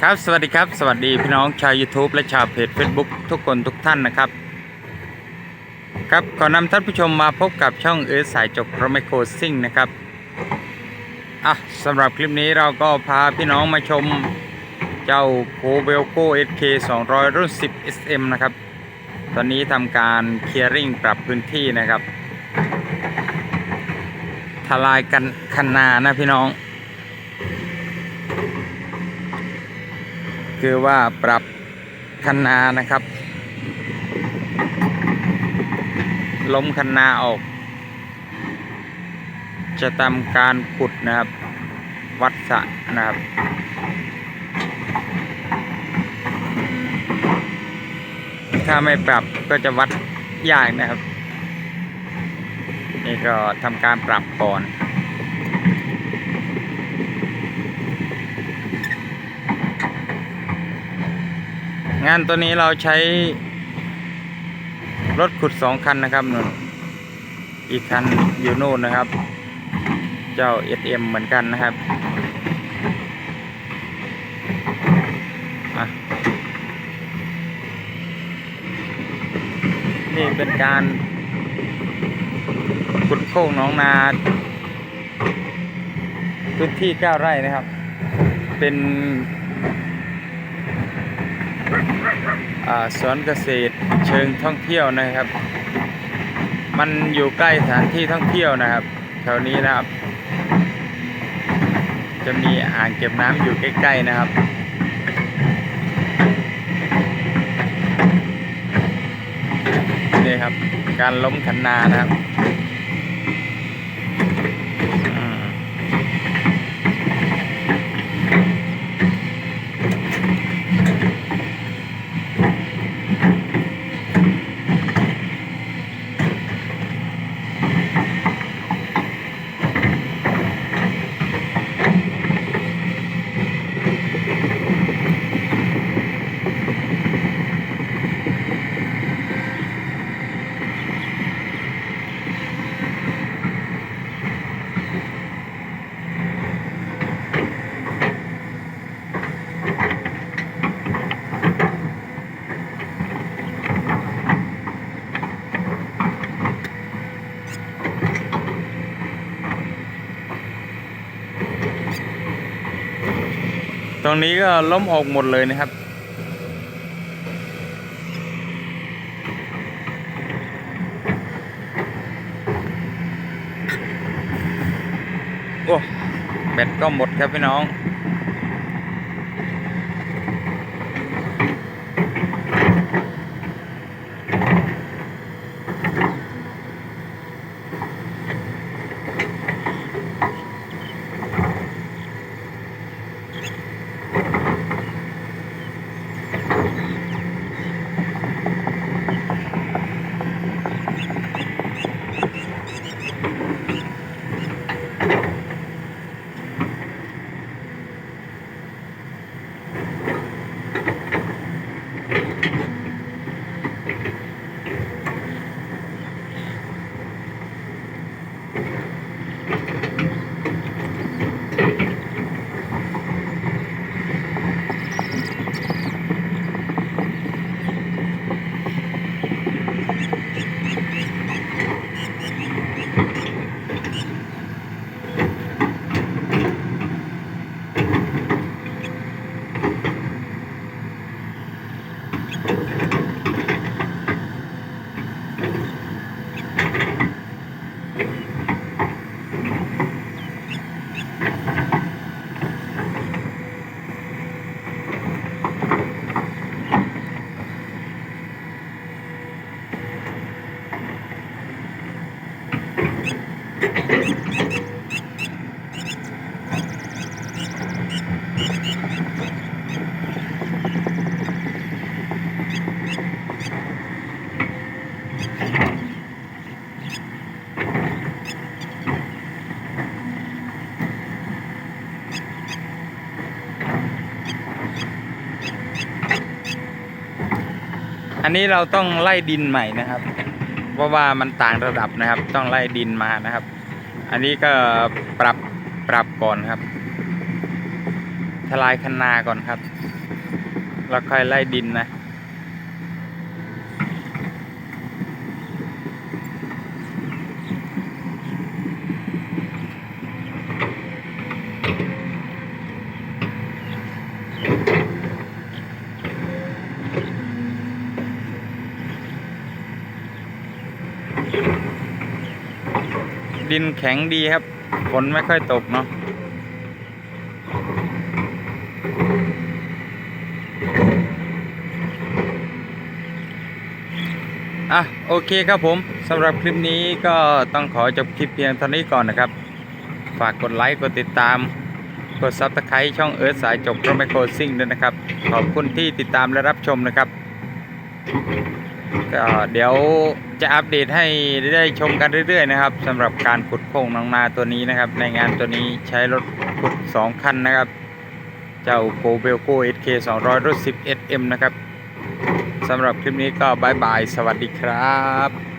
ครับสวัสดีครับ สวัสดีพี่น้องชาว YouTube และชาวเพจ Facebook ทุกคนทุกท่านนะครับ ครับขอนำท่านผู้ชมมาพบกับช่องเออสายจบโรเมโคซิ่งนะครับอะสำหรับคลิปนี้เราก็พาพี่น้องมาชมเจ้าโคเบลโก SK 200 รุ่น 10 SM นะครับ ตอนนี้ทำการเคลียร์ริ่งปรับพื้นที่นะครับ ทลายกันคันนานะพี่น้อง คือว่าปรับคันนานะครับ ล้มคันนาออก จะทำการขุดนะครับ วัดสะนะครับถ้าไม่ปรับก็จะวัดยากนะครับ นี่ก็ทำการปรับก่อน งานตัวนี้เราใช้ รถขุดสองคันนะครับนุ่นอีกคันอยู่นู่นนะครับ เจ้า SM เหมือนกันนะครับนี่เป็นการขุดโค้งน้องนาพื้นที่9ไร่นะครับ เป็น สวนเกษตรเชิงท่องเที่ยวนะครับ มันอยู่ใกล้สถานที่ท่องเที่ยวนะครับ แถวนี้นะครับ จะมีอ่างเก็บน้ำอยู่ใกล้ๆนะครับนี่ครับ การล้มคันนานะครับ ตรงนี้ก็ล้มออกหมดเลยนะครับ โอ้ แบตก็หมดครับพี่น้อง อันนี้เราต้องไล่ดินใหม่นะครับ เพราะว่ามันต่างระดับนะครับ ต้องไล่ดินมานะครับ อันนี้ก็ปรับปรับก่อนครับ ทลายคันนาก่อนครับ แล้วค่อยไล่ดินนะ ดินแข็งดีครับ ฝนไม่ค่อยตกเนาะอะโอเคครับผมสำหรับคลิปนี้ก็ต้องขอจบคลิปเพียงเท่านี้ก่อนนะครับ ฝากกดไลค์ กดติดตาม กดซับสไครต์ช่องเอิร์ธสายจบโรแมโคซิ่งด้วยนะครับ ขอบคุณที่ติดตามและรับชมนะครับ ก็เดี๋ยวจะอัปเดตให้ได้ชมกันเรื่อยๆนะครับสำหรับการขุดโค้งนางนาตัวนี้นะครับ ในงานตัวนี้ใช้รถขุด 2 คันนะครับ เจ้าโกเบลโก SK 200รถ10 SM นะครับสำหรับคลิปนี้ก็บายบาย สวัสดีครับ